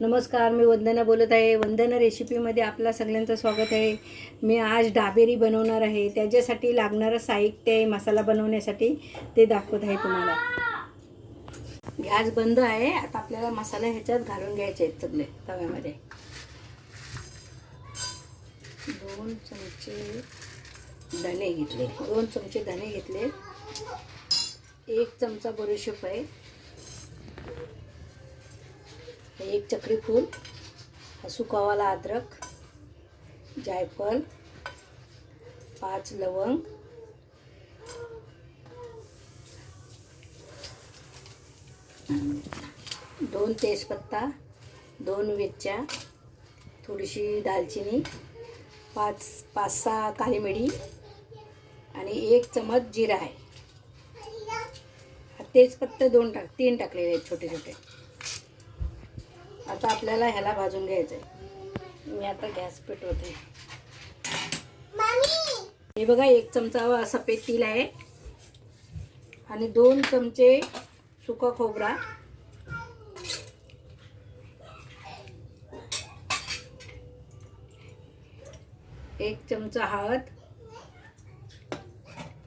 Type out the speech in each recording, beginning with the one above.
नमस्कार मी वंदना बोलत आहे. वंदना रेसिपीमध्ये आपला सगळ्यांचं स्वागत आहे. मी आज डाबेरी बनवणार आहे. त्याच्यासाठी लागणारं साहित्य आहे मसाला बनवण्यासाठी. ते दाखवत आहे तुम्हाला. गॅस बंद आहे. आता आपल्याला मसाला ह्याच्यात घालून घ्यायचे आहेत सगळे तव्यामध्ये. दोन चमचे धने घेतले. दोन चमचे धने घेतले. एक चमचा बडीशेप आहे. एक चक्री फूल हा सुकावाला अद्रक जायफळ पाच लवंग दोन तेजपत्ता दोन वेलच्या थोडीशी दालचिनी पाच पाच सहा काली मिरी आणि एक चमच जिरा आहे. हा तेजपत्ता दोन टाक तीन टाकलेले आहेत छोटे छोटे आता आपल्याला ह्याला भाजून घ्यायचं आहे मी आता गॅस पेटवते. हे बघा एक चमचा सफेद तिल आहे. आणि दोन चमचे सुका खोबरा. एक चमचा हळद.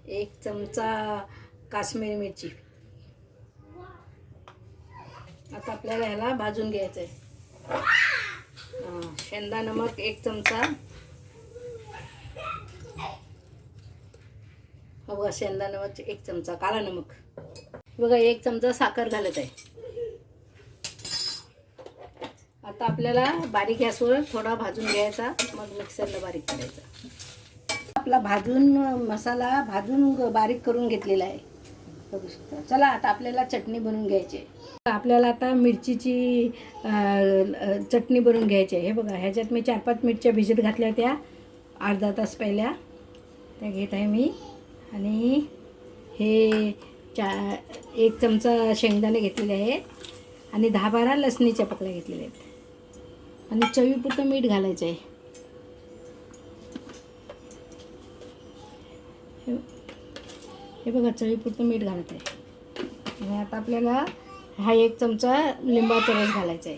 एक चमचा काश्मीरी मिरची. आता आपल्याला ह्याला भाजून घ्यायचं आहे शेंदा नमक एक चमचा. हो बघा शेंदा नमक एक चमचा काळा नमक. बघा एक चमचा साखर घालत आहे. आता आपल्याला बारीक गॅसवर थोडा भाजून घ्यायचा मग मिक्सरला बारीक करायचा. आपला भाजून मसाला भाजून बारीक करून घेतलेला आहे. बघू शकता. चला आता आपल्याला चटणी बनवून घ्यायची आहे. आपल्याला आता मिरचीची चटणी बनवून घ्यायची आहे. हे बघा ह्याच्यात मी चार पाच मिरच्या भिजत घातल्या होत्या. अर्धा तास पहिल्या. त्या घेत आहे मी. आणि हे चा एक चमचा शेंगदाणे घेतलेले आहेत आणि दहा बारा लसणीच्या पकड्या घेतलेल्या आहेत. आणि चवीपुरतं मीठ घालायचं आहे. हे- हे बघा चवीपुरतं मीठ घालत आहे. आणि आता आपल्याला हा एक चमचा लिंबाचा रस घालायचा आहे.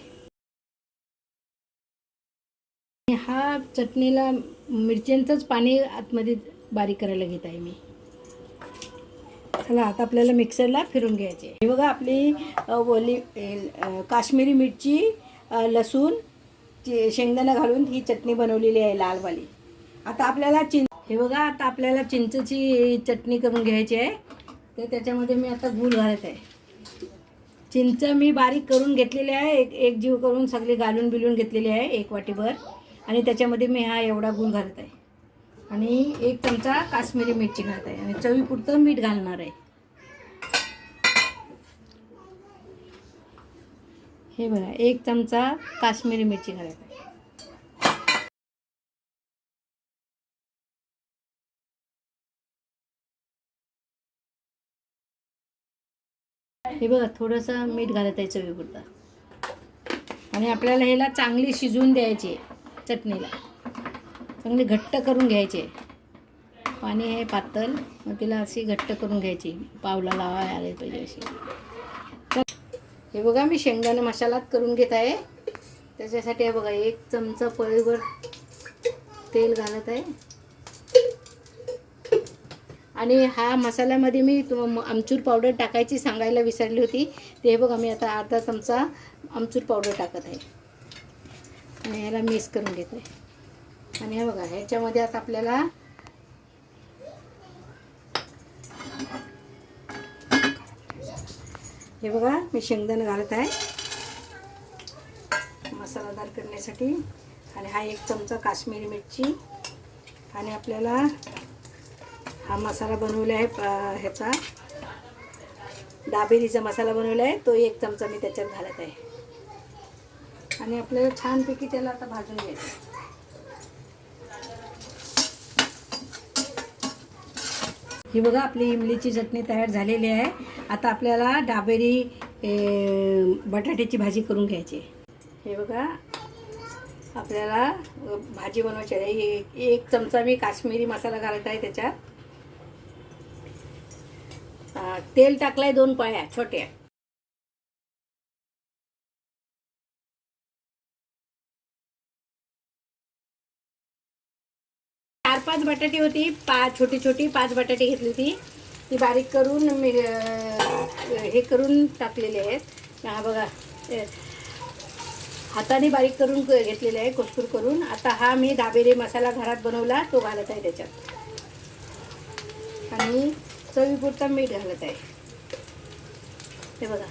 आणि हा चटणीला मिरच्यांचंच पाणी आतमध्ये बारीक करायला घेत आहे मी. चला आता आपल्याला मिक्सरला फिरून घ्यायचे हे बघा आपली ओली काश्मीरी मिरची लसूण शेंगदाणा घालून ही चटणी बनवलेली आहे लालवाली. आता आपल्याला चिं हे बघा आता आपल्याला चिंचची चटणी करून घ्यायची आहे. तर त्याच्यामध्ये मी आता गूळ घालत आहे. चिंच मी बारीक करून घेतलेली आहे. एक एक जीव करून सगळी घालून बिलून घेतलेली आहे एक वाटीभर. आणि त्याच्यामध्ये मी हा एवढा गुण घालत आहे. आणि एक चमचा काश्मीरी मिरची घालत आहे. आणि चवीपुरतं मीठ घालणार आहे. हे बघा एक चमचा काश्मीरी मिरची घालत हे बघा थोडंसं मीठ घालत आहे चवीपुरता आणि आपल्याला ह्याला चांगली शिजवून द्यायची आहे चटणीला. चांगली घट्ट करून घ्यायचे पाणी आहे पातळ. मग तिला अशी घट्ट करून घ्यायची. पावला लावा आले पाहिजे अशी. तर हे बघा मी शेंगदाणा मसालात करून घेत आहे. त्याच्यासाठी हे बघा एक चमचा पळीवर तेल घालत आहे. आणि हा मसाल्यामध्ये मी तुम आमचूर पावडर टाकायची सांगायला विसरली होती. ते हे बघा मी आता अर्धा चमचा आमचूर पावडर टाकत आहे. आणि ह्याला मिक्स करून घेत आहे आणि हे बघा ह्याच्यामध्ये आता आपल्याला हे बघा मी शेंगदाणा घालत आहे. मसालादार करण्यासाठी. आणि हा एक चमचा काश्मीरी मिरची. आणि आपल्याला हा मसाला बनवला आहे ह्याचा. दाबेरीचा मसाला बनवला आहे तो एक चमचा मी त्याच्यात घालत आहे. आणि आपल्याला छानपैकी त्याला आता भाजून घ्यायचं ही बघा आपली इमलीची चटणी तयार झालेली आहे. आता आपल्याला डाबेरी बटाट्याची भाजी करून घ्यायची हे बघा आपल्याला भाजी बनवायची आहे. एक एक चमचा मी काश्मीरी मसाला घालत आहे त्याच्यात. तेल टाकलंय दोन पाळ्या छोट्या. चार पाच बटाटे होती पाच छोटी छोटी पाच बटाटे घेतली होती. ती बारीक करून मी हे करून टाकलेले आहेत. हा बघा हाताने बारीक करून घेतलेले आहे कोस्कूर करून. आता हा मी दाबेरी मसाला घरात बनवला तो घालत आहे त्याच्यात. आणि चवीपुरता मीठ घालत आहे. हे बघा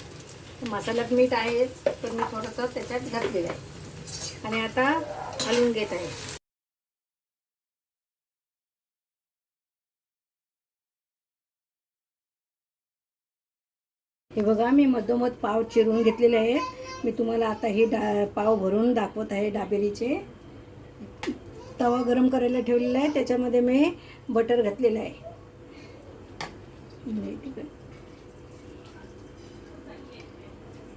मसाल्यात मीठ आहेच पण मी थोडंसं त्याच्यात घातलेलं आहे. आणि आता हलवून घेत आहे. हे बघा मी मधोमध पाव चिरून घेतलेले आहेत मी तुम्हाला आता हे डा पाव भरून दाखवत आहे डाबेरीचे. तवा गरम करायला ठेवलेला आहे. त्याच्यामध्ये मी बटर घातलेलं आहे.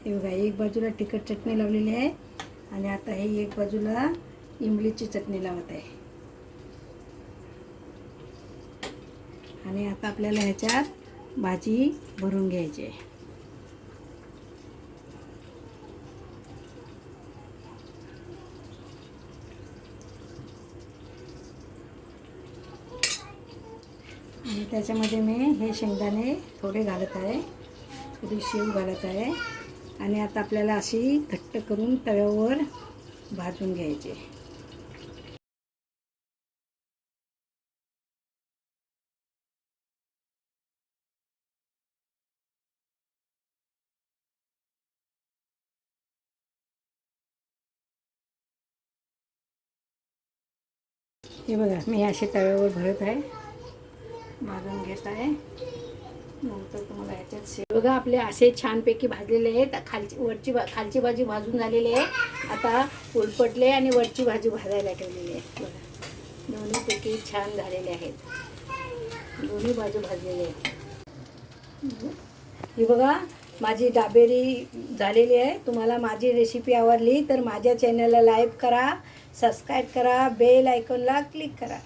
हे बघा एक बाजूला तिखट चटणी लावलेली आहे आणि आता हे एक बाजूला इमलीची चटणी लावत आहे. आणि आता आपल्याला ह्याच्यात भाजी भरून घ्यायची आहे. आणि त्याच्यामध्ये मी हे शेंगदाणे थोडे घालत आहे. थोडी शेव घालत आहे. आणि आता आपल्याला अशी घट्ट करून तव्यावर भाजून घ्यायचे. हे बघा मी असे तव्यावर भरत आहे. भाजून घेत आहे. नंतर तुम्हाला याच्यात शेव बघा आपले असे छानपैकी भाजलेले आहेत. खालची वरची भा खालची भाजी भाजून झालेली आहे. आता उलपटले आणि वरची भाजी भाजायला ठेवलेली आहे. बघा दोन्हीपैकी छान झालेले आहेत. दोन्ही बाजू भाजलेले आहेत. ही बघा माझी डाबेरी झालेली आहे. तुम्हाला माझी रेसिपी आवडली तर माझ्या चॅनलला लाईक करा सबस्क्राईब करा बेल आयकॉनला क्लिक करा.